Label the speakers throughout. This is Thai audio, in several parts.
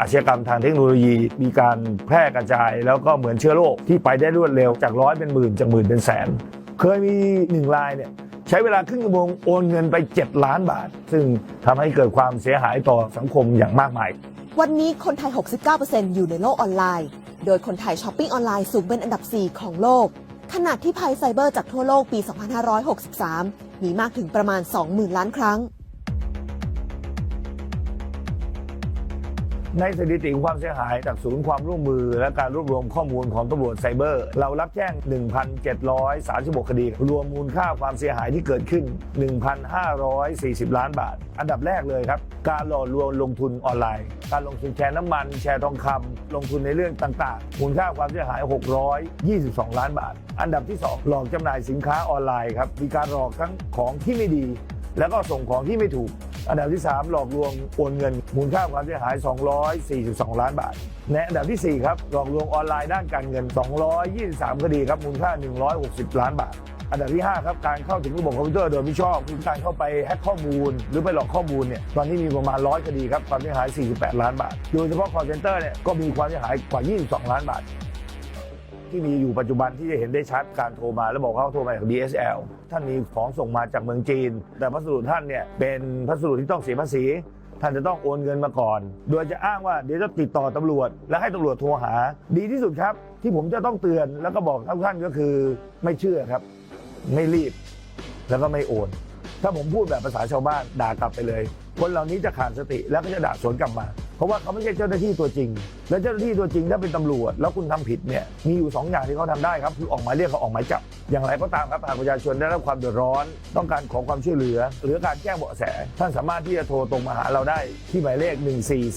Speaker 1: อาชญากรรมทางเทคโนโลยีมีการแพร่กระจาย แล้วก็เหมือนเชื้อโรคที่ไปได้รวดเร็วจากร้อยเป็นหมื่นจากหมื่นเป็นแสน เคยมีหนึ่งรายเนี่ยใช้เวลาครึ่งชั่วโมงโอนเงินไป 7 ล้านบาท ซึ่งทำให้เกิดความเสียหายต่อสังคมอย่างมากมาย
Speaker 2: วันนี้คนไทย 69%อยู่ในโลกออนไลน์ โดยคนไทยช้อปปิ้งออนไลน์สูงเป็นอันดับ 4 ของโลก ขณะที่ภัยไซเบอร์จากทั่วโลกปี 2563 มีมากถึงประมาณ 20,000 ล้านครั้ง
Speaker 1: ในสถิติความเสียหายจากศูนย์ความร่วมมือ และการรวบรวมข้อมูลของตำรวจไซเบอร์ เรารับแจ้ง 1,736 คดี รวมมูลค่าความเสียหายที่เกิดขึ้น 1,540 ล้านบาท อันดับแรกเลยครับ การหลอกลวงลงทุนออนไลน์ การลงทุนแชร์น้ำมัน แชร์ทองคำลงทุนในเรื่องต่างๆ มูลค่าความเสียหาย 622 ล้านบาท อันดับที่ 2 หลอกจำหน่ายสินค้าออนไลน์ครับมีการหลอกทั้งของที่ไม่ดี แล้วก็ส่งของที่ไม่ถูก อันดับที่ 3 หลอกลวงโอนเงินมูลค่าความเสียหาย 242 ล้านบาทในอันดับทีสี่ 4 ครับ หลอกลวงออนไลน์ด้านการเงิน 223 คดีครับ มูลค่า 160 ล้านบาทอันดับที่ 5 ครับ การเข้าถึงระบบคอมพิวเตอร์โดยไม่ชอบคือการเข้าไปแฮ็กข้อมูล หรือไปหลอกข้อมูลเนี่ยตอนนี้มีประมาณ 100 คดีครับความเสียหาย 48 ล้านบาท โดยเฉพาะ call center เนี่ยก็มีความเสียหายกว่า 22 ล้านบาท ที่มีอยู่ปัจจุบันที่จะเห็นได้ชัดการโทรมาแล้วบอกเขาโทรมาจาก DSL ท่านมีของส่งมาจากเมืองจีน แต่พัสดุท่านเนี่ยเป็นพัสดุที่ต้องเสียภาษี ท่านจะต้องโอนเงินมาก่อน โดยจะอ้างว่าเดี๋ยวจะติดต่อตำรวจ และให้ตำรวจโทรหา ดีที่สุดครับ ที่ผมจะต้องเตือนแล้วก็บอกทุกท่านก็คือไม่เชื่อครับ ไม่รีบ แล้วก็ไม่โอน ถ้าผมพูดแบบภาษาชาวบ้านด่ากลับไปเลย คนเหล่านี้จะขาดสติแล้วก็จะด่าสวนกลับมา เพราะว่าเขาไม่ใช่เจ้าหน้าที่ตัวจริง และเจ้าหน้าที่ตัวจริงถ้าเป็นตำรวจ แล้วคุณทำผิดเนี่ยมีอยู่สองอย่างที่เขาทำได้ครับคือออกหมายเรียกกับออกหมายจับ อย่างไรก็ตามครับหากประชาชนได้รับความเดือดร้อน ต้องการขอความช่วยเหลือ หรือการแจ้งเบาะแส ท่านสามารถที่จะโทรตรงมาหาเราได้ที่หมายเลข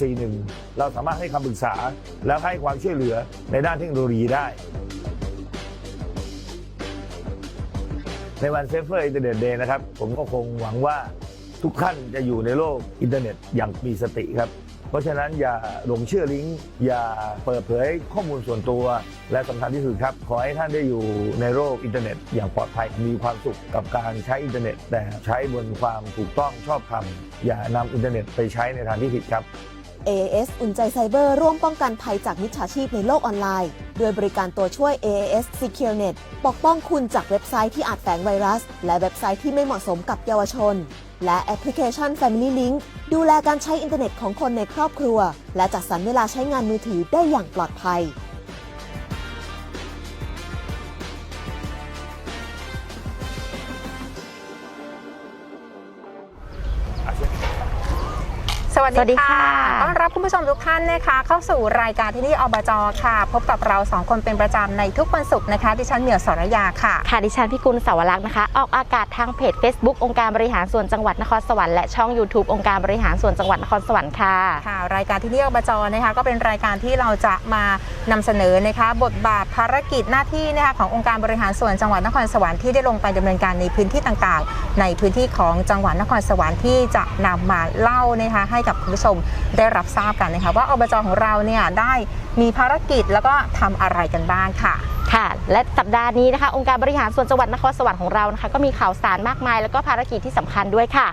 Speaker 1: 1441 เราสามารถให้คำปรึกษา และให้ความช่วยเหลือในด้านเทคโนโลยีได้ในวันเซฟเฟอร์อินเทอร์เน็ตเดย์นะครับ ผมก็คงหวังว่าทุกท่านจะอยู่ในโลกอินเทอร์เน็ตอย่างมีสติครับ เพราะฉะนั้นอย่าหลงเชื่อลิงก์อย่าเปิดเผยข้อมูลส่วนตัว และสำคัญที่สุดครับ ขอให้ท่านได้อยู่ในโลกอินเทอร์เน็ต อย่างปลอดภัยมีความสุขกับการใช้อินเทอร์เน็ต แต่ใช้บนความถูกต้องชอบธรรมอย่านำอินเทอร์เน็ตไปใช้ในทางที่ผิดครับ
Speaker 2: AAS อุ่นใจไซเบอร์ร่วมป้องกันภัยจากมิจฉาชีพในโลกออนไลน์ด้วยบริการตัวช่วย AAS SecureNet ปกป้องคุณจากเว็บไซต์ที่อาจแฝงไวรัส และเว็บไซต์ที่ไม่เหมาะสมกับเยาวชน และแอปพลิเคชัน Family Link ดูแลการใช้อินเทอร์เน็ตของคนในครอบครัว และจัดสรรเวลาใช้งานมือถือได้อย่างปลอดภัย
Speaker 3: สวัส
Speaker 4: สวัสดี
Speaker 3: ดีค่ะ
Speaker 4: ค่ะ
Speaker 3: ต้อนรับคุณผู้ชมทุกท่านนะคะ เข้าสู่รายการที่นี่อบจค่ะ พบกับเราสองคนเป็นประจำในทุกวันศุกร์นะคะ ดิฉันเหมียวสรยาค่ะ
Speaker 4: ค่ะดิฉันพิกุลสาวรักษ์นะคะ ออกอากาศทางเพจ Facebook องค์การบริหารส่วนจังหวัดนครสวรรค์และช่อง YouTube องค์การบริหารส่วนจังหวัดนครสวรรค์ค่ะ
Speaker 3: ค่ะ รายการที่นี่อบจนะคะก็เป็นรายการที่เราจะมานำเสนอนะคะบทบาทภารกิจหน้าที่นะคะขององค์การบริหารส่วนจังหวัดนครสวรรค์ที่ได้ลงไปดำเนินการในพื้นที่ต่างๆ ในพื้นที่ของจังหวัดนครสวรรค์ที่จะนำมาเล่านะคะให้กับคุณผู้ชมได้รับทราบกันนะคะว่าอบจของเราเนี่ยได้มีภารกิจแล้วก็ทำอะไรกันบ้างค่ะ
Speaker 4: ค่ะ และสัปดาห์นี้นะคะองค์การบริหารส่วนจังหวัดนครสวรรค์ของเรานะคะก็มีข่าวสารมากมาย แล้วก็ภารกิจที่สำคัญด้วยค่ะ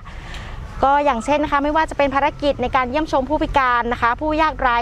Speaker 4: ก็อย่างเช่นนะคะไม่ว่าจะเป็นภารกิจในการเยี่ยมชมผู้พิการนะคะ ผู้ยากไร้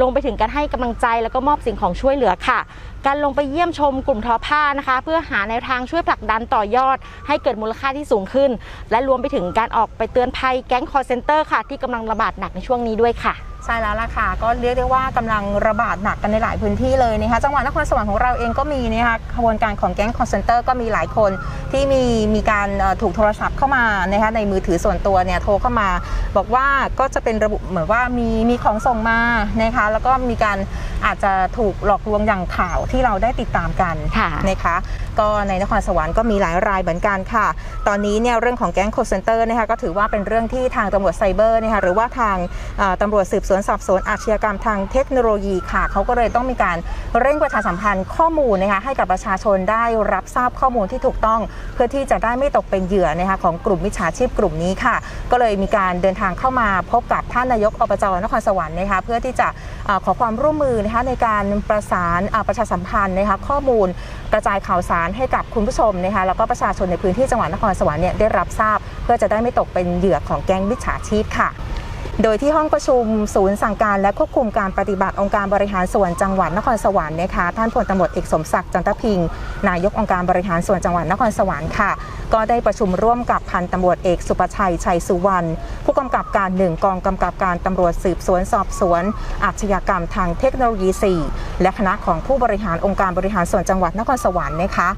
Speaker 4: ลงไปถึงการให้กำลังใจแล้วก็มอบสิ่งของช่วยเหลือค่ะ การลงไปเยี่ยมชมกลุ่มทอผ้านะคะ เพื่อหาแนวทางช่วยผลักดันต่อยอด ให้เกิดมูลค่าที่สูงขึ้น และรวมไปถึงการออกไปเตือนภัยแก๊งคอร์เซนเตอร์ค่ะ ที่กำลังระบาดหนักในช่วงนี้ด้วยค่ะ
Speaker 3: ใช่แล้วล่ะค่ะ ก็เรียกได้ว่ากำลังระบาดหนักกันในหลายพื้นที่เลยนะคะจังหวัดนครสวรรค์ของเราเองก็มีนะคะขบวนการของแก๊งคอนเซนเตอร์ก็มีหลายคนที่มีมีการถูกโทรศัพท์เข้ามานะคะในมือถือส่วนตัวเนี่ยโทรเข้ามา บอกว่าก็จะเป็นระบุเหมือนว่ามีมีของส่งมานะคะแล้วก็มีการอาจจะถูกหลอกลวงอย่างข่าวที่เราได้ติดตามกัน
Speaker 4: ค่ะ
Speaker 3: นะคะ ก็ในนครสวรรค์ก็มีหลายรายเหมือนกันค่ะ ตอนนี้เนี่ยเรื่องของแก๊งโคเซนเตอร์นะคะก็ถือว่าเป็นเรื่องที่ทางตำรวจไซเบอร์นะคะหรือว่าทางตำรวจสืบสวนสอบสวนอาชญากรรมทางเทคโนโลยีค่ะเขาก็เลยต้องมีการเร่งประชาสัมพันธ์ข้อมูลนะคะให้กับประชาชนได้รับทราบข้อมูลที่ถูกต้อง เพื่อที่จะได้ไม่ตกเป็นเหยื่อนะคะของกลุ่มมิจฉาชีพกลุ่มนี้ค่ะ ก็เลยมีการเดินทางเข้ามาพบกับท่านนายกอบจนครสวรรค์นะคะเพื่อที่จะขอความร่วมมือนะคะในการประสานประชาสัมพันธ์นะคะข้อมูลกระจายข่าวสารให้กับคุณผู้ชมนะคะแล้วก็ประชาชนในพื้นที่จังหวัดนครสวรรค์เนี่ยได้รับทราบ เพื่อจะได้ไม่ตกเป็นเหยื่อของแก๊งมิจฉาชีพค่ะ โดยที่ห้องประชุมศูนย์สั่งการและควบคุมการปฏิบัติองค์การบริหารส่วนจังหวัดนครสวรรค์นะคะท่านพลตำรวจเอกสมศักดิ์จันทพิงนายกองค์การบริหารส่วนจังหวัดนครสวรรค์ค่ะ ก็ได้ประชุมร่วมกับพันตำรวจเอกสุประชัยชัยสุวรรณผู้กำกับการหนึ่งกองกำกับการตำรวจสืบสวนสอบสวน อาชญากรรมทางเทคโนโลยี 4 และคณะของผู้บริหารองค์การบริหารส่วนจังหวัดนครสวรรค์นะคะ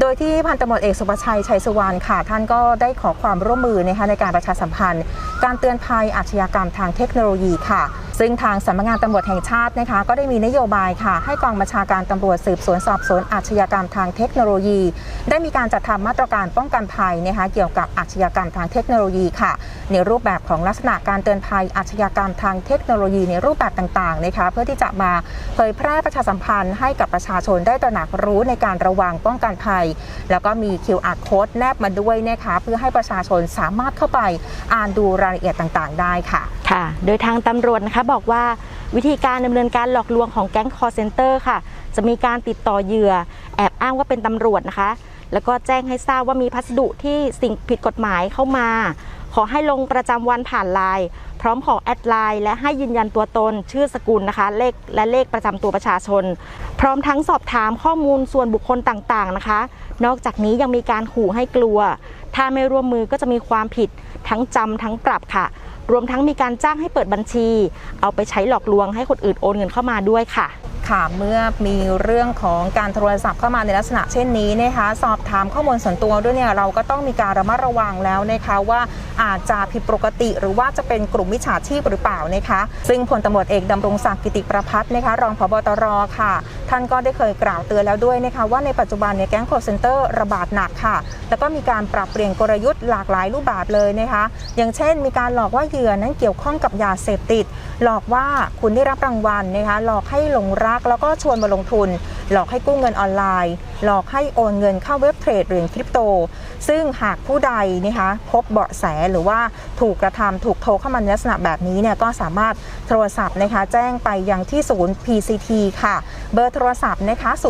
Speaker 3: โดยที่พันตำรวจเอกสุประชัยชัยสุวรรณค่ะ ท่านก็ได้ขอความร่วมมือนะคะในการประชาสัมพันธ์ การเตือนภัยอาชญากรรมทางเทคโนโลยีค่ะ ซึ่งทางสำนักงานตำรวจแห่งชาตินะคะก็ได้มีนโยบายค่ะ ให้กองบัญชาการตำรวจสืบสวนสอบสวนอาชญากรรมทางเทคโนโลยี ได้มีการจัดทำมาตรการป้องกันภัยนะคะเกี่ยวกับอาชญากรรมทางเทคโนโลยีค่ะ ในรูปแบบของลักษณะการเตือนภัยอาชญากรรมทางเทคโนโลยีในรูปแบบต่างๆนะคะเพื่อที่จะมาเผยแพร่ประชาสัมพันธ์ให้กับประชาชนได้ตระหนักรู้ในการระวังป้องกันภัย แล้วก็มี QR code แนบมาด้วยนะคะเพื่อให้ประชาชนสามารถเข้าไปอ่านดูรายละเอียดต่างๆ ได้ค่ะ
Speaker 4: ค่ะ โดยทางตำรวจนะคะบอกว่าวิธีการดำเนินการหลอกลวงของแก๊งคอร์เซนเตอร์ค่ะ จะมีการติดต่อเหยื่อ แอบอ้างว่าเป็นตำรวจนะคะ แล้วก็แจ้งให้ทราบว่ามีพัสดุที่สิ่งผิดกฎหมายเข้ามา ขอให้ลงประจำวันผ่านไลน์พร้อมขอแอดไลน์และให้ยืนยันตัวตน ชื่อสกุลนะคะ เลขและเลขประจำตัวประชาชน พร้อมทั้งสอบถามข้อมูลส่วนบุคคลต่างๆนะคะ นอกจากนี้ยังมีการขู่ให้กลัว ถ้าไม่ร่วมมือก็จะมีความผิดทั้งจำทั้งปรับค่ะ รวมทั้งมีการจ้างให้เปิดบัญชี เอาไปใช้หลอกลวงให้คนอื่นโอนเงินเข้ามาด้วยค่ะ
Speaker 3: ค่ะเมื่อมีเรื่องของการโทรศัพท์เข้ามาในลักษณะเช่นนี้นะคะสอบถามข้อมูลส่วนตัวด้วยเนี่ยเราก็ต้องมีการระมัดระวังแล้วนะคะว่าอาจจะผิดปกติ หรือว่าจะเป็นกลุ่มมิจฉาชีพหรือเปล่านะคะซึ่งพลตำรวจเอกดำรงศักดิ์กิติประพัฒน์นะคะรองพบตรค่ะ ท่านก็ได้เคยกล่าวเตือนแล้วด้วยนะคะว่าในปัจจุบันเนี่ยแก๊งคอร์เซนเตอร์ระบาดหนักค่ะ แล้วก็มีการปรับเปลี่ยนกลยุทธ์หลากหลายรูปแบบเลยนะคะอย่างเช่น มีการหลอกว่าเหยื่อนั้นเกี่ยวข้องกับยาเสพติด หลอกว่าคุณได้รับรางวัลนะคะหลอกให้หลงรักแล้วก็ชวนมาลงทุน หลอกให้กู้เงินออนไลน์ หลอกให้โอนเงินเข้าเว็บเทรดหรือคริปโต ซึ่งหากผู้ใดนะคะพบเบาะแสหรือว่าถูกกระทำถูกโทรเข้ามาในลักษณะแบบนี้เนี่ยก็สามารถโทรศัพท์นะคะแจ้งไปยังที่ศูนย์ PCT ค่ะ เบอร์โทรศัพท์นะคะ081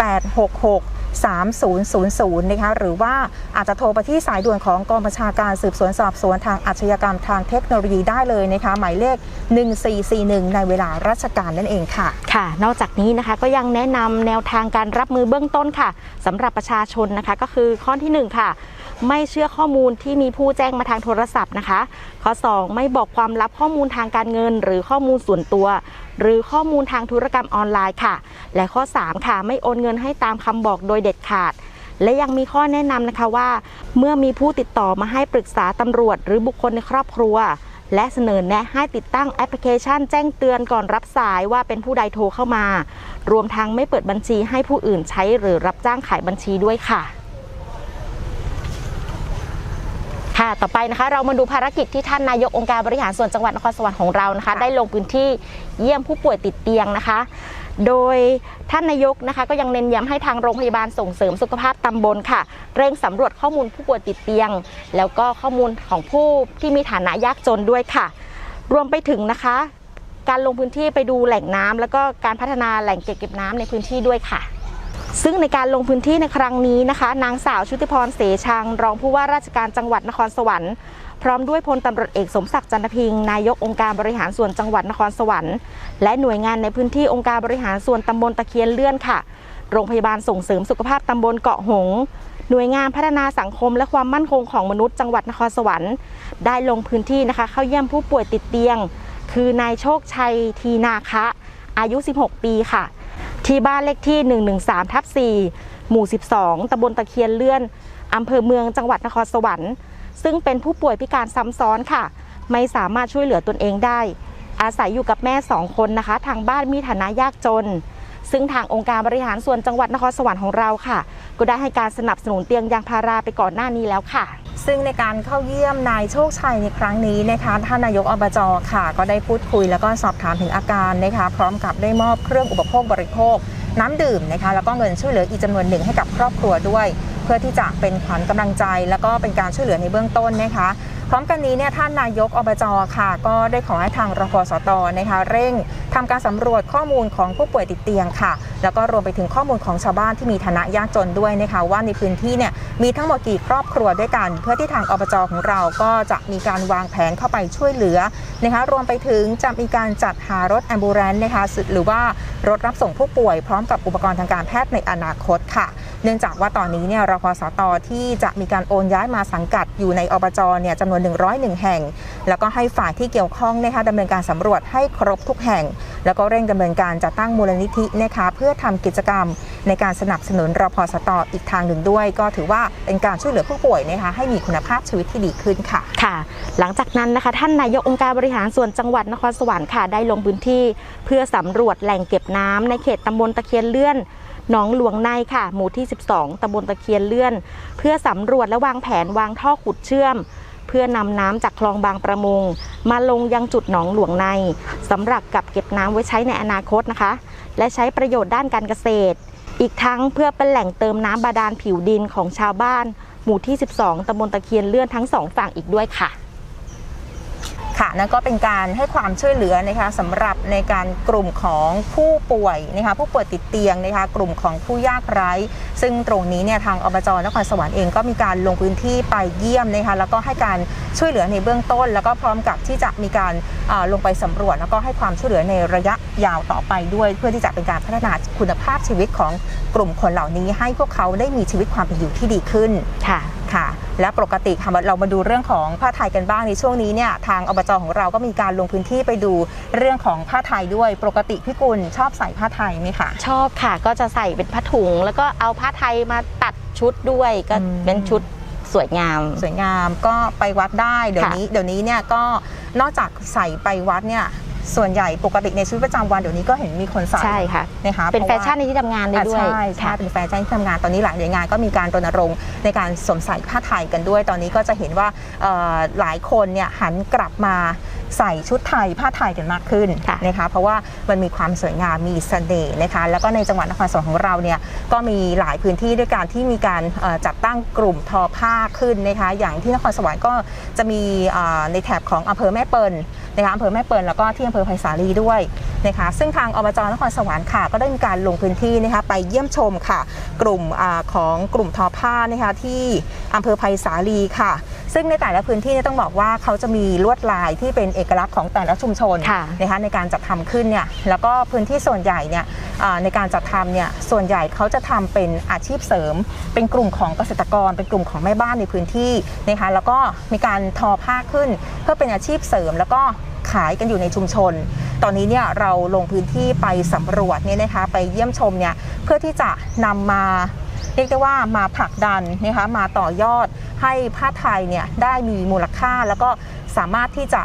Speaker 3: 866 3000 นะคะหรือว่าอาจจะโทรไปที่สายด่วนของกองบัญชาการสืบสวนสอบสวนทางอาชญากรรมทางเทคโนโลยีได้เลยนะคะหมายเลข 1441 ในเวลาราชการนั่นเองค่ะ
Speaker 4: ค่ะ นอกจากนี้นะคะก็ยังแนะนำแนวทางการรับมือเบื้องต้นค่ะสำหรับประชาชนนะคะก็คือข้อที่หนึ่งค่ะ ไม่เชื่อข้อมูลที่มีผู้แจ้งมาทางโทรศัพท์นะคะ ข้อ 2 ไม่บอกความลับข้อมูลทางการเงิน หรือข้อมูลส่วนตัว หรือข้อมูลทางธุรกรรมออนไลน์ค่ะ และข้อ 3 ค่ะ ไม่โอนเงินให้ตามคำบอกโดยเด็ดขาดและยังมีข้อแนะนำนะคะว่า เมื่อมีผู้ติดต่อมาให้ปรึกษาตำรวจ หรือบุคคลในครอบครัว และเสนอแนะให้ติดตั้งแอปพลิเคชัน แจ้งเตือนก่อนรับสายว่าเป็นผู้ใดโทรเข้ามา รวมทั้งไม่เปิดบัญชีให้ผู้อื่นใช้หรือรับจ้างขายบัญชีด้วยค่ะ ค่ะ ต่อไปนะคะ เรามาดูภารกิจที่ท่านนายกองค์การบริหารส่วนจังหวัดนครสวรรค์ของเรานะคะ ได้ลงพื้นที่เยี่ยมผู้ป่วยติดเตียงนะคะ โดยท่านนายกนะคะ ก็ยังเน้นย้ำให้ทางโรงพยาบาลส่งเสริมสุขภาพตำบลค่ะ เร่งสำรวจข้อมูลผู้ป่วยติดเตียง แล้วก็ข้อมูลของผู้ที่มีฐานะยากจนด้วยค่ะ รวมไปถึงนะคะ การลงพื้นที่ไปดูแหล่งน้ำแล้วก็การพัฒนาแหล่งเก็บน้ำในพื้นที่ด้วยค่ะ ซึ่งในการลงพื้นที่ในครั้งนี้นะคะ นางสาวชุติพรเสชัง รองผู้ว่าราชการจังหวัดนครสวรรค์พร้อมด้วยพลตำรวจเอกสมศักดิ์จันทพิงค์นายกองค์การบริหารส่วนจังหวัดนครสวรรค์ และหน่วยงานในพื้นที่องค์การบริหารส่วนตำบลตะเคียนเลื่อนค่ะ โรงพยาบาลส่งเสริมสุขภาพตำบลเกาะหง หน่วยงานพัฒนาสังคมและความมั่นคงของมนุษย์จังหวัดนครสวรรค์ ได้ลงพื้นที่นะคะ เข้าเยี่ยมผู้ป่วยติดเตียง คือนายโชคชัยทีนาคะ อายุ 16 ปีค่ะ ที่บ้านเลขที่ 113ทับ4หมู่ 12 ตำบลตะเคียนเลื่อน อำเภอเมืองจังหวัดนครสวรรค์ ซึ่งเป็นผู้ป่วยพิการซ้ำซ้อนค่ะ ไม่สามารถช่วยเหลือตนเองได้ อาศัยอยู่กับแม่สองคนนะคะ ทางบ้านมีฐานะยากจน ซึ่งทางองค์การบริหารส่วนจังหวัดนครสวรรค์ของเราค่ะ ก็ได้ให้การสนับสนุนเตียงยางพาราไปก่อนหน้านี้แล้วค่ะ
Speaker 3: ซึ่งในการเข้าเยี่ยมนายโชคชัยในครั้งนี้นะคะท่านนายกอบจค่ะ ก็ได้พูดคุยแล้วก็สอบถามถึงอาการนะคะ พร้อมกับได้มอบเครื่องอุปโภคบริโภค น้ำดื่มนะคะ แล้วก็เงินช่วยเหลืออีกจำนวนหนึ่งให้กับครอบครัวด้วย เพื่อที่จะเป็นขวัญกำลังใจ แล้วก็เป็นการช่วยเหลือในเบื้องต้นนะคะ พร้อมกันนี้เนี่ยท่านนายกอบจค่ะ ก็ได้ขอให้ทางรพสตนะคะเร่งทำการสำรวจข้อมูลของผู้ป่วยติดเตียงค่ะ แล้วก็รวมไปถึงข้อมูลของชาวบ้านที่มีฐานะยากจนด้วยนะคะว่าในพื้นที่เนี่ยมีทั้งหมดกี่ครอบครัวด้วยกัน เพื่อที่ทางอบจของเราก็จะมีการวางแผนเข้าไปช่วยเหลือนะคะรวมไปถึงจะมีการจัดหารถแอมบูเรนต์นะคะหรือว่ารถรับส่งผู้ป่วยพร้อมกับอุปกรณ์ทางการแพทย์ในอนาคตค่ะ เนื่องจากว่าตอนนี้เนี่ยรพสตที่จะมีการโอนย้ายมาสังกัดอยู่ในอบจเนี่ยจำนวน 101 แห่ง แล้วก็ให้ฝ่ายที่เกี่ยวข้องนะคะดำเนินการสำรวจให้ครบทุกแห่ง แล้วก็เร่งดำเนินการจัดตั้งมูลนิธินะคะเพื่อทำกิจกรรมในการสนับสนุนรพสตอีกทางหนึ่งด้วย ก็ถือว่าเป็นการช่วยเหลือผู้ป่วยนะคะให้มีคุณภาพชีวิตที่ดีขึ้นค่ะ
Speaker 4: ค่ะ หลังจากนั้นนะคะท่านนายกองค์การบริหารส่วนจังหวัดนครสวรรค์ค่ะได้ลงพื้นที่ เพื่อสำรวจแหล่งเก็บน้ำในเขตตำบลตะเคียนเลื่อน หนองหลวงในค่ะ หมู่ที่ 12 ตำบลตะเคียนเลื่อน เพื่อสำรวจและวางแผนวางท่อขุดเชื่อม เพื่อนำน้ำจากคลองบางประมง มาลงยังจุดหนองหลวงในสำหรับกับเก็บน้ำไว้ใช้ในอนาคตนะคะ และใช้ประโยชน์ด้านการเกษตร อีกทั้งเพื่อเป็นแหล่งเติมน้ำบาดาลผิวดินของชาวบ้าน หมู่ที่ 12 ตำบลตะเคียนเลื่อนทั้งสองฝั่งอีกด้วยค่ะ
Speaker 3: ค่ะนั่นก็เป็นการให้ความช่วยเหลือนะคะสำหรับในการกลุ่มของผู้ป่วยนะคะผู้ป่วยติดเตียงนะคะกลุ่มของผู้ยากไร้ ซึ่งตรงนี้เนี่ยทางอบจนครสวรรค์เองก็มีการลงพื้นที่ไปเยี่ยมนะคะแล้วก็ให้การช่วยเหลือในเบื้องต้น แล้วก็พร้อมกับที่จะมีการลงไปสำรวจ แล้วก็ให้ความช่วยเหลือในระยะยาวต่อไปด้วย เพื่อที่จะเป็นการพัฒนาคุณภาพชีวิตของกลุ่มคนเหล่านี้ ให้พวกเขาได้มีชีวิตความเป็นอยู่ที่ดีขึ้น
Speaker 4: ค่ะ
Speaker 3: ค่ะ และปกติค่ะเรามาดูเรื่องของผ้าไทยกันบ้างในช่วงนี้เนี่ยทางอบจของเราก็มีการลงพื้นที่ไปดูเรื่องของผ้าไทยด้วยปกติพี่กุลชอบใส่ผ้าไทยไหมคะ
Speaker 4: ชอบค่ะก็จะใส่เป็นผ้าถุง แล้วก็เอาผ้าไทยมาตัดชุดด้วยก็
Speaker 3: อืม
Speaker 4: เป็นชุดสวยงาม
Speaker 3: สวยงามก็ไปวัดได้เดี๋ยว
Speaker 4: ค่ะ
Speaker 3: นี้เดี๋ยวนี้เนี่ยก็นอกจากใส่ไปวัดเนี่ย ส่วนใหญ่ปกติในชีวิตประจำวันเดี๋ยวนี้ก็เห็นมีคนใส่
Speaker 4: ใช่ค่ะ
Speaker 3: นะคะ
Speaker 4: เป็น
Speaker 3: พ
Speaker 4: แฟ
Speaker 3: ราะว่า
Speaker 4: ชั่นในที่ทำงานได้
Speaker 3: อะ
Speaker 4: ด้วย
Speaker 3: ใช่ใช่
Speaker 4: ค่ะ
Speaker 3: เป็นแฟชั่นที่ทำงานตอนนี้หลายหน่วยงานก็มีการรณรงค์ในการสวมใส่ผ้าไทยกันด้วย ตอนนี้ก็จะเห็นว่าเอ่อหลายคนเนี่ยหันกลับมาใส่ชุดไทยผ้าไทยกันมากขึ้น
Speaker 4: ค่ะ
Speaker 3: นะคะเพราะว่ามันมีความสวยงามมีเสน่ห์นะคะแล้วก็ในจังหวัดนครสวรรค์ของเราเนี่ยก็มีหลายพื้นที่ด้วยการที่มีการเอ่อจัดตั้งกลุ่มทอผ้าขึ้นนะคะอย่างที่นครสวรรค์ก็จะมีเอ่อในแถบของอำเภอแม่เปิลนะคะอำเภอแม่เปิลแล้วก็ที่อำเภอไผ่สาลีด้วยนะคะซึ่งทางอบจนครสวรรค์ค่ะ ก็ได้มีการลงพื้นที่นะคะไปเยี่ยมชมค่ะ กลุ่มอาของกลุ่มทอผ้านะคะที่อำเภอไผ่สาลีค่ะ ซึ่งในแต่ละพื้นที่เนี่ยต้องบอกว่าเขาจะมีลวดลายที่เป็นเอกลักษณ์ของแต่ละชุมชน
Speaker 4: ค่ะ
Speaker 3: นะคะในการจัดทำขึ้นเนี่ยแล้วก็พื้นที่ส่วนใหญ่เนี่ยอ่าในการจัดทำเนี่ยส่วนใหญ่เขาจะทำเป็นอาชีพเสริม เป็นกลุ่มของเกษตรกร เป็นกลุ่มของแม่บ้านในพื้นที่นะคะแล้วก็มีการทอผ้าขึ้น เพื่อเป็นอาชีพเสริม แล้วก็ขายกันอยู่ในชุมชน ตอนนี้เนี่ยเราลงพื้นที่ไปสำรวจเนี่ยนะคะไปเยี่ยมชมเนี่ยเพื่อที่จะนำมา เรียกได้ว่ามาผลักดันนะคะมาต่อยอดให้ผ้าไทยเนี่ยได้มีมูลค่าแล้วก็สามารถที่จะ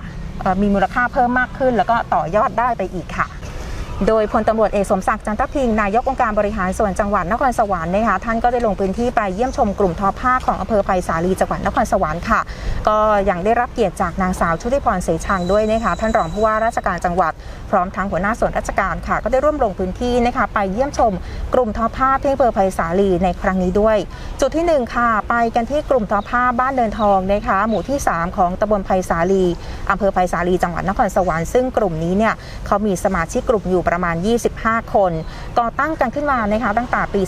Speaker 3: มีมูลค่าเพิ่มมากขึ้น แล้วก็ต่อยอดได้ไปอีกค่ะ โดยพลตำรวจเอกสมศักดิ์จันทพิงค์นายกองค์การบริหารส่วนจังหวัดนครสวรรค์นะคะท่านก็ได้ลงพื้นที่ไปเยี่ยมชมกลุ่มทอผ้าของอำเภอไผ่สาลีจังหวัดนครสวรรค์ค่ะ ก็ยังได้รับเกียรติจากนางสาวชุติพรเสชังด้วยนะคะท่านรองผู้ว่าราชการจังหวัด พร้อมทั้งหัวหน้าส่วนราชการค่ะ ก็ได้ร่วมลงพื้นที่นะคะไปเยี่ยมชมกลุ่มทอผ้าที่อำเภอไผ่สาลีในครั้งนี้ด้วย จุดที่หนึ่งค่ะ ไปกันที่กลุ่มทอผ้าบ้านเดินทองนะคะหมู่ที่ 3 ของตำบลไผ่สาลีอำเภอไผ่สาลีจังหวัดนครสวรรค์ซึ่งกลุ่มนี้เนี่ยเขามีสมาชิกกลุ่มอยู่ประมาณ 25 คน ก่อตั้งกันขึ้นมานะคะตั้งแต่ปี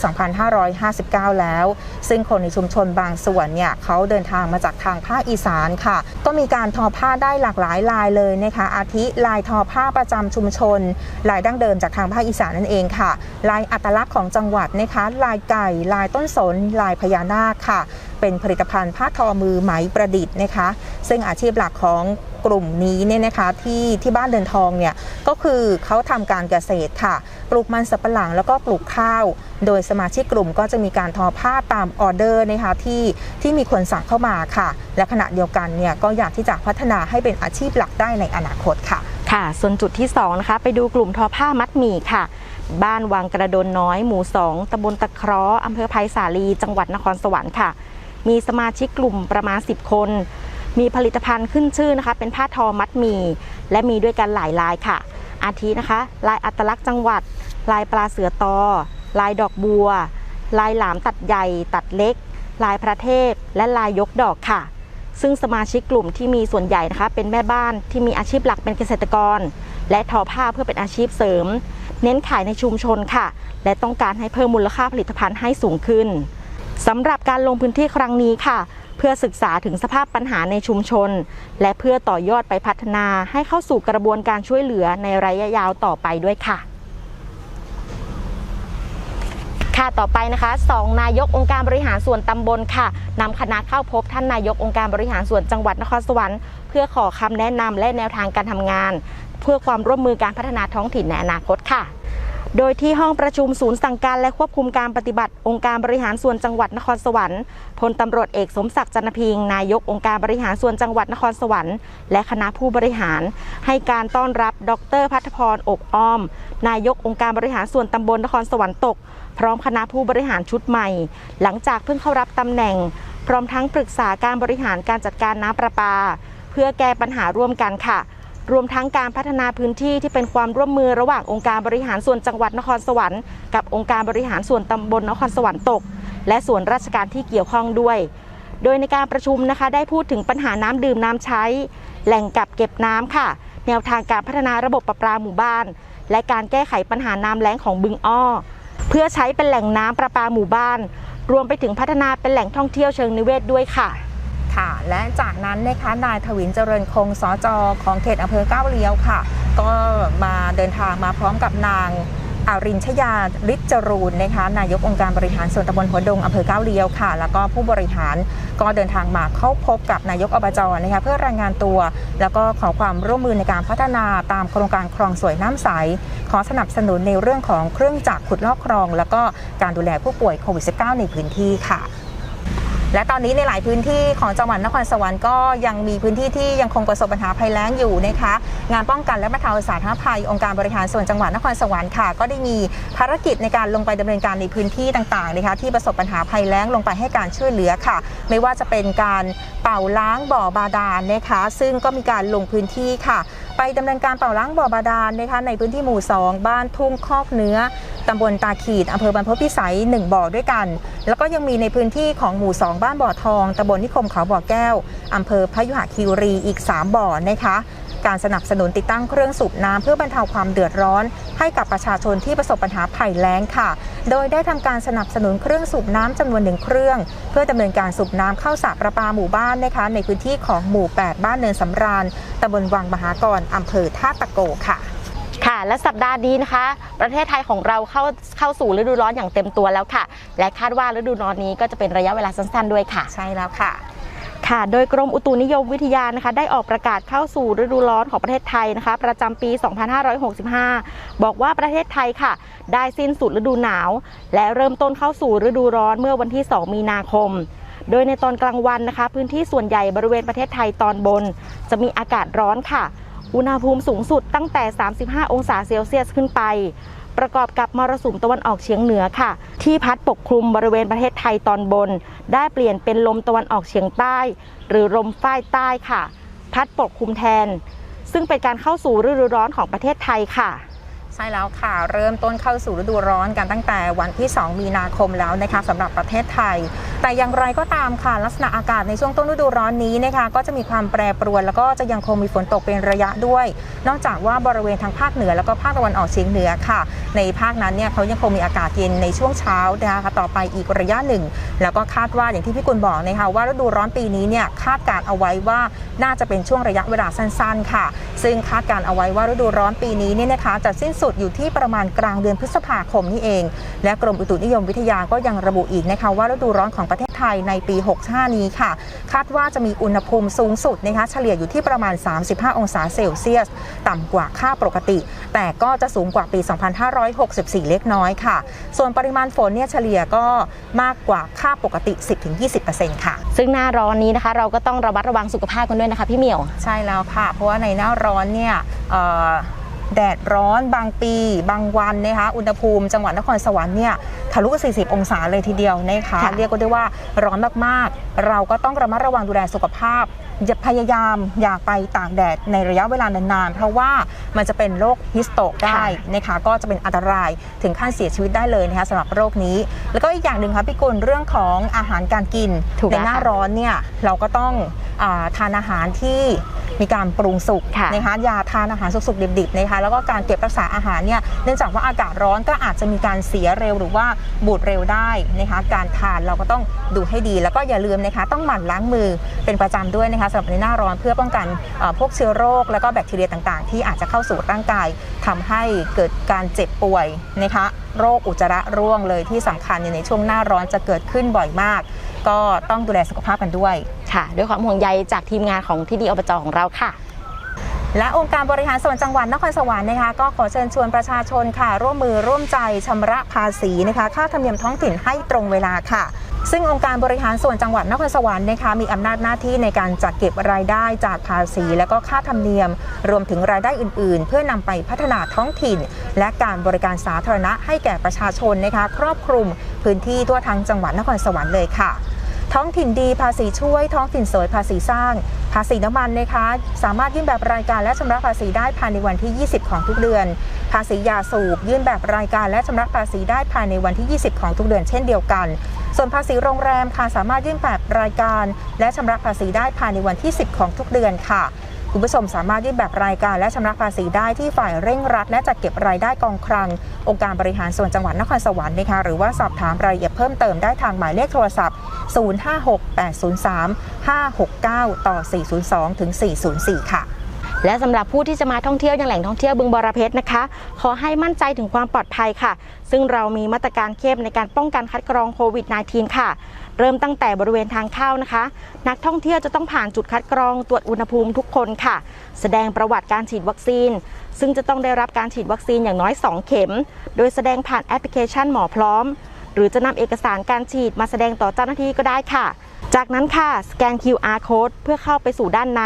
Speaker 3: 2559 แล้ว ซึ่งคนในชุมชนบางส่วนเนี่ยเขาเดินทางมาจากทางภาคอีสานค่ะ ก็มีการทอผ้าได้หลากหลายลายเลยนะคะอาทิลายทอผ้าประจำชุมชน ลายดั้งเดิมจากทางภาคอีสานนั่นเองค่ะ ลายอัตลักษณ์ของจังหวัดนะคะ ลายไก่ ลายต้นสน ลายพญานาคค่ะ เป็นผลิตภัณฑ์ผ้าทอมือไหมประดิษฐ์นะคะ ซึ่งอาชีพหลักของกลุ่มนี้เนี่ยนะคะที่ที่บ้านเดินทองเนี่ยก็คือเขาทำการเกษตรค่ะ ปลูกมันสับปะหลังแล้วก็ปลูกข้าว โดยสมาชิกกลุ่มก็จะมีการทอผ้าตามออเดอร์นะคะที่ที่มีคนสั่งเข้ามาค่ะ และขณะเดียวกันเนี่ยก็อยากที่จะพัฒนาให้เป็นอาชีพหลักได้ในอนาคตค่ะ
Speaker 4: ค่ะ ส่วนจุดที่2นะคะไปดูกลุ่มทอผ้ามัดหมี่ค่ะ บ้านวังกระโดนน้อย หมู่ 2ตำบลตะเคราะห์อำเภอไผ่สาลี จังหวัดนครสวรรค์ค่ะ มีสมาชิกกลุ่มประมาณ 10 คน มีผลิตภัณฑ์ขึ้นชื่อนะคะ เป็นผ้าทอมัดหมี่และมีด้วยกันหลายลายค่ะ อาทินะคะ ลายอัตลักษณ์จังหวัด ลายปลาเสือตอ ลายดอกบัว ลายหลามตัดใหญ่ตัดเล็ก ลายพระเทพและลายยกดอกค่ะ ซึ่งสมาชิกกลุ่มที่มีส่วนใหญ่นะคะ เป็นแม่บ้านที่มีอาชีพหลักเป็นเกษตรกร และทอผ้าเพื่อเป็นอาชีพเสริม เน้นขายในชุมชนค่ะ และต้องการให้เพิ่มมูลค่าผลิตภัณฑ์ให้สูงขึ้นสำหรับการลงพื้นที่ครั้งนี้ค่ะ เพื่อศึกษาถึงสภาพปัญหาในชุมชน และเพื่อต่อยอดไปพัฒนาให้เข้าสู่กระบวนการช่วยเหลือในระยะยาวต่อไปด้วยค่ะ ค่ะต่อไปนะคะสองนายกองค์การบริหารส่วนตำบลค่ะนำคณะเข้าพบท่านนายกองค์การบริหารส่วนจังหวัดนครสวรรค์เพื่อขอคำแนะนำและแนวทางการทำงาน เพื่อความร่วมมือการพัฒนาท้องถิ่นในอนาคตค่ะโดยที่ห้องประชุมศูนย์สั่งการและควบคุมการปฏิบัติ องค์การบริหารส่วนจังหวัดนครสวรรค์พลตำรวจเอกสมศักดิ์จันทพิงนายกองค์การบริหารส่วนจังหวัดนครสวรรค์และคณะผู้บริหาร ให้การต้อนรับ ดรพัฒพรอกอ้อม นายกองค์การบริหารส่วนตำบลนครสวรรค์ตก พร้อมคณะผู้บริหารชุดใหม่ หลังจากเพิ่งเข้ารับตำแหน่ง พร้อมทั้งปรึกษาการบริหารการจัดการน้ำประปา เพื่อแก้ปัญหาร่วมกันค่ะ รวมทั้งการพัฒนาพื้นที่ที่เป็นความร่วมมือระหว่างองค์การบริหารส่วนจังหวัดนครสวรรค์กับองค์การบริหารส่วนตำบลนครสวรรค์ตก และส่วนราชการที่เกี่ยวข้องด้วย โดยในการประชุมนะคะ ได้พูดถึงปัญหาน้ำดื่มน้ำใช้ แหล่งกักเก็บน้ำค่ะ แนวทางการพัฒนาระบบประปาหมู่บ้าน และการแก้ไขปัญหาน้ำแล้งของบึงอ้อ พื่อใช้เป็นแหล่งน้ำประปาหมู่บ้าน รวมไปถึงพัฒนาเป็นแหล่งท่องเที่ยวเชิงนิเวศด้วยค่ะ
Speaker 3: ค่ะและจากนั้นนะคะนายถวินเจริญคงสจของเขตอำเภอก้าวเลี้ยวค่ะ ก็มาเดินทางมาพร้อมกับนาง อารินชยาฤทธิ์จรูนนะคะนายกองค์การบริหารส่วนตำบลหัวดงอำเภอก้าวเลี้ยวค่ะ แล้วก็ผู้บริหารก็เดินทางมาเข้าพบกับนายกอบจนะคะเพื่อรายงานตัว แล้วก็ขอความร่วมมือในการพัฒนาตามโครงการคลองสวยน้ำใส ขอสนับสนุนในเรื่องของเครื่องจักรขุดลอกคลอง แล้วก็การดูแลผู้ป่วยโควิด -19 ในพื้นที่ค่ะ และตอนนี้ในหลายพื้นที่ของจังหวัดนครสวรรค์ก็ยังมีพื้นที่ที่ยังคงประสบปัญหาภัยแล้งอยู่นะคะ งานป้องกันและบรรเทาสาธารณภัยองค์การบริหารส่วนจังหวัดนครสวรรค์ค่ะ ก็ได้มีภารกิจในการลงไปดำเนินการในพื้นที่ต่างๆนะคะที่ประสบปัญหาภัยแล้งลงไปให้การช่วยเหลือค่ะ ไม่ว่าจะเป็นการเป่าล้างบ่อบาดาลนะคะ ซึ่งก็มีการลงพื้นที่ค่ะ ไปดำเนินการเป่าล้างบ่อบาดาลนะคะในพื้นที่หมู่ 2 บ้านทุ่งคอกเนื้อตำบลตาขีดอำเภอบรรพบพิสัย 1 บ่อด้วยกัน แล้วก็ยังมีในพื้นที่ของหมู่ 2 บ้านบ่อทองตำบลนิคมเขาบ่อแก้วอำเภอพยุหคีรีอีก 3 บ่อนะคะ การสนับสนุนติดตั้งเครื่องสูบน้ำเพื่อบรรเทาความเดือดร้อน ให้กับประชาชนที่ประสบปัญหาภัยแล้งค่ะ โดยได้ทำการสนับสนุนเครื่องสูบน้ำจำนวนหนึ่งเครื่อง เพื่อดำเนินการสูบน้ำเข้าสระประปาหมู่บ้านนะคะในพื้นที่ของหมู่ 8 บ้านเนินสำราญตำบลวังมหากรอำเภอท่าตะโกค่ะ
Speaker 4: ค่ะและสัปดาห์นี้นะคะ ประเทศไทยของเราเข้าเข้าสู่ฤดูร้อนอย่างเต็มตัวแล้วค่ะ และคาดว่าฤดูร้อนนี้ก็จะเป็นระยะเวลาสั้นๆด้วยค่ะ
Speaker 3: ใช่แล้วค่ะ
Speaker 4: ค่ะ โดยกรมอุตุนิยมวิทยานะคะ ได้ออกประกาศเข้าสู่ฤดูร้อนของประเทศไทยนะคะ ประจำปี 2565 บอกว่าประเทศไทยค่ะ ได้สิ้นสุดฤดูหนาว และเริ่มต้นเข้าสู่ฤดูร้อนเมื่อวันที่ 2 มีนาคม โดยในตอนกลางวันนะคะ พื้นที่ส่วนใหญ่บริเวณประเทศไทยตอนบน จะมีอากาศร้อนค่ะ อุณหภูมิสูงสุดตั้งแต่ 35 องศาเซลเซียสขึ้นไป ประกอบกับมรสุมตะวันออกเฉียงเหนือค่ะ ที่พัดปกคลุมบริเวณประเทศไทยตอนบน ได้เปลี่ยนเป็นลมตะวันออกเฉียงใต้ หรือลมฝ้ายใต้ค่ะ พัดปกคลุมแทน ซึ่งเป็นการเข้าสู่ฤดูร้อนของประเทศไทยค่ะ
Speaker 3: ใช่แล้วค่ะ เริ่มต้นเข้าสู่ฤดูร้อนกันตั้งแต่วันที่ 2 มีนาคมแล้วนะคะสำหรับประเทศไทย แต่อย่างไรก็ตามค่ะ ลักษณะอากาศในช่วงต้นฤดูร้อนนี้นะคะก็จะมีความแปรปรวน แล้วก็จะยังคงมีฝนตกเป็นระยะด้วย นอกจากว่าบริเวณทางภาคเหนือแล้วก็ภาคตะวันออกเฉียงเหนือค่ะ ในภาคนั้นเนี่ยเขายังคงมีอากาศเย็นในช่วงเช้านะคะต่อไปอีกระยะหนึ่ง แล้วก็คาดว่าอย่างที่พี่กุลบอกนะคะว่าฤดูร้อนปีนี้เนี่ยคาดการเอาไว้ว่าน่าจะเป็นช่วงระยะเวลาสั้น ๆ ค่ะ ซึ่งคาดการเอาไว้ว่าฤดูร้อนปีนี้เนี่ยนะคะจะสิ้นสุดอยู่ที่ประมาณกลางเดือนพฤษภาคมนี่เอง และกรมอุตุนิยมวิทยาก็ยังระบุอีกนะคะว่าฤดูร้อนของประเทศไทยในปี 65 นี้ค่ะ คาดว่าจะมีอุณหภูมิสูงสุดนะคะเฉลี่ยอยู่ที่ประมาณ 35 องศาเซลเซียส ต่ำกว่าค่าปกติ แต่ก็จะสูงกว่าปี 2564 เล็กน้อยค่ะ ส่วนปริมาณฝนเนี่ยเฉลี่ยก็มากกว่าค่าปกติ 10-20%ค่ะ
Speaker 4: ซึ่งหน้าร้อนนี้นะคะ เราก็ต้องระมัดระวังสุขภาพกันด้วยนะคะพี่เหมียว
Speaker 3: ใช่แล้วค่ะ เพราะว่าในหน้าร้อนเนี่ยเอ่อ แดดร้อนบางปี บางวันนะคะอุณหภูมิจังหวัดนครสวรรค์เนี่ยทะลุ 40 องศาเลยทีเดียวนะคะ
Speaker 4: ค่ะ
Speaker 3: เรียกก็ได้ว่าร้อนมากๆ เราก็ต้องระมัดระวังดูแลสุขภาพ อย่าพยายามอย่าไปตากแดดในระยะเวลานานๆ เพราะว่ามันจะเป็นโรคฮิสโตกได้นะคะก็จะเป็นอันตรายถึงขั้นเสียชีวิตได้เลยนะคะสำหรับโรคนี้ แล้วก็อีกอย่างหนึ่งค่ะพี่กุลเรื่องของอาหารการกิน
Speaker 4: ถูก
Speaker 3: ใน
Speaker 4: แล้ว
Speaker 3: หน้า
Speaker 4: ค่ะ
Speaker 3: ร้อนเนี่ยเราก็ต้องอาทานอาหารที่มีการปรุงสุก
Speaker 4: ค่ะ
Speaker 3: นะคะอย่าทานอาหารสุกๆดิบๆนะคะแล้วก็การเก็บรักษาอาหารเนี่ยเนื่องจากว่าอากาศร้อนก็อาจจะมีการเสียเร็วหรือว่าบูดเร็วได้นะคะการทานเราก็ต้องดูให้ดี แล้วก็อย่าลืมนะคะต้องหมั่นล้างมือเป็นประจำด้วยนะคะสำหรับในหน้าร้อนเพื่อป้องกันพวกเชื้อโรค และก็แบคทีเรียต่างๆ ที่อาจจะเข้าสู่ร่างกายทำให้เกิดการเจ็บป่วยนะคะโรคอุจจาระร่วงเลยที่สำคัญในช่วงหน้าร้อนจะเกิดขึ้นบ่อยมาก ก็ต้องดูแลสุขภาพกันด้วย
Speaker 4: ค่ะ ด้วยความห่วงใยจากทีมงานของที่ดีอบจของเราค่ะ
Speaker 3: และองค์การบริหารส่วนจังหวัดนครสวรรค์นะคะก็ขอเชิญชวนประชาชนค่ะ ร่วมมือร่วมใจชำระภาษีนะคะค่าธรรมเนียมท้องถิ่นให้ตรงเวลาค่ะ ซึ่งองค์การบริหารส่วนจังหวัดนครสวรรค์นะคะมีอำนาจหน้าที่ในการจัดเก็บรายได้จากภาษี และก็ค่าธรรมเนียม รวมถึงรายได้อื่น ๆ เพื่อนำไปพัฒนาท้องถิ่น และการบริการสาธารณะให้แก่ประชาชนนะคะครอบคลุมพื้นที่ทั่วทั้งจังหวัดนครสวรรค์เลยค่ะท้องถิ่นดีภาษีช่วยท้องถิ่นสวยภาษีสร้าง ภาษีน้ำมันนะคะสามารถยื่นแบบรายการและชำระภาษีได้ภายในวันที่ 20 ของทุกเดือน ภาษียาสูบยื่นแบบรายการและชำระภาษีได้ภายในวันที่ 20 ของทุกเดือนเช่นเดียวกัน ส่วนภาษีโรงแรมค่ะสามารถยื่นแบบรายการ และชำระภาษีได้ภายในวันที่ 10 ของทุกเดือนค่ะ คุณผู้ชมสามารถยื่นแบบรายการและชำระภาษีได้ที่ฝ่ายเร่งรัด และจัดเก็บรายได้กองคลัง องค์การบริหารส่วนจังหวัดนครสวรรค์นะคะหรือว่าสอบถามรายละเอียดเพิ่มเติมได้ทางหมายเลขโทรศัพท์ 056-803-569 ต่อ 402 ถึง 404 ค่ะ
Speaker 4: และสำหรับผู้ที่จะมาท่องเที่ยวยังแหล่งท่องเที่ยวบึงบรเพชรนะคะ ขอให้มั่นใจถึงความปลอดภัยค่ะ ซึ่งเรามีมาตรการเข้มในการป้องกันคัดกรองโควิด -19 ค่ะ เริ่มตั้งแต่บริเวณทางเข้านะคะ นักท่องเที่ยวจะต้องผ่านจุดคัดกรองตรวจอุณหภูมิทุกคนค่ะ แสดงประวัติการฉีดวัคซีน ซึ่งจะต้องได้รับการฉีดวัคซีนอย่างน้อย 2 เข็ม โดยแสดงผ่านแอปพลิเคชันหมอพร้อม หรือจะนำเอกสารการฉีดมาแสดงต่อเจ้าหน้าที่ก็ได้ค่ะ จากนั้นค่ะ สแกน QR code เพื่อเข้าไปสู่ด้านใน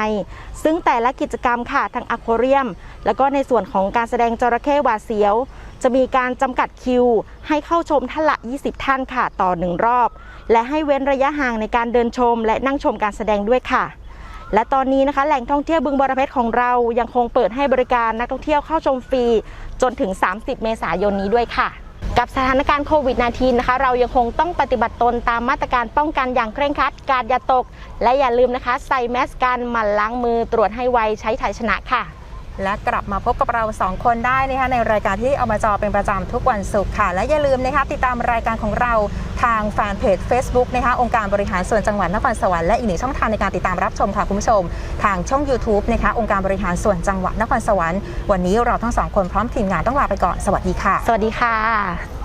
Speaker 4: ซึ่งแต่ละกิจกรรมค่ะทั้งอควาเรียม แล้วก็ในส่วนของการแสดงจระเข้หวาดเสียว จะมีการจำกัดคิว ให้เข้าชมท่านละ 20 ท่านค่ะต่อหนึ่งรอบ และให้เว้นระยะห่างในการเดินชม และนั่งชมการแสดงด้วยค่ะ และตอนนี้นะคะ แหล่งท่องเที่ยวบึงบรเพชรของเรายังคงเปิดให้บริการนักท่องเที่ยวเข้าชมฟรีจนถึง 30 เมษายนนี้ด้วยค่ะ กับสถานการณ์โควิด -19 นะคะ เรายังคงต้องปฏิบัติตนตามมาตรการป้องกันอย่างเคร่งครัด การอย่าตก และอย่าลืมนะคะ ใส่แมสกันหมั่นล้างมือตรวจให้ไวใช้ถ่ายชนะค่ะ
Speaker 3: และกลับมาพบกับเรา 2 คนได้นะคะในรายการที่เอามาจอเป็นประจำทุกวันศุกร์ค่ะ และอย่าลืมนะคะติดตามรายการของเราทางแฟนเพจ Facebook นะคะองค์การบริหารส่วนจังหวัดนครสวรรค์และอีกหนึ่งช่องทางในการติดตามรับชมค่ะคุณผู้ชม ทางช่อง YouTube นะคะองค์การบริหารส่วนจังหวัดนครสวรรค์วันนี้เราทั้งสองคนพร้อมทีมงานต้องลาไปก่อนสวัสดีค่ะ
Speaker 4: สวัสดีค่ะ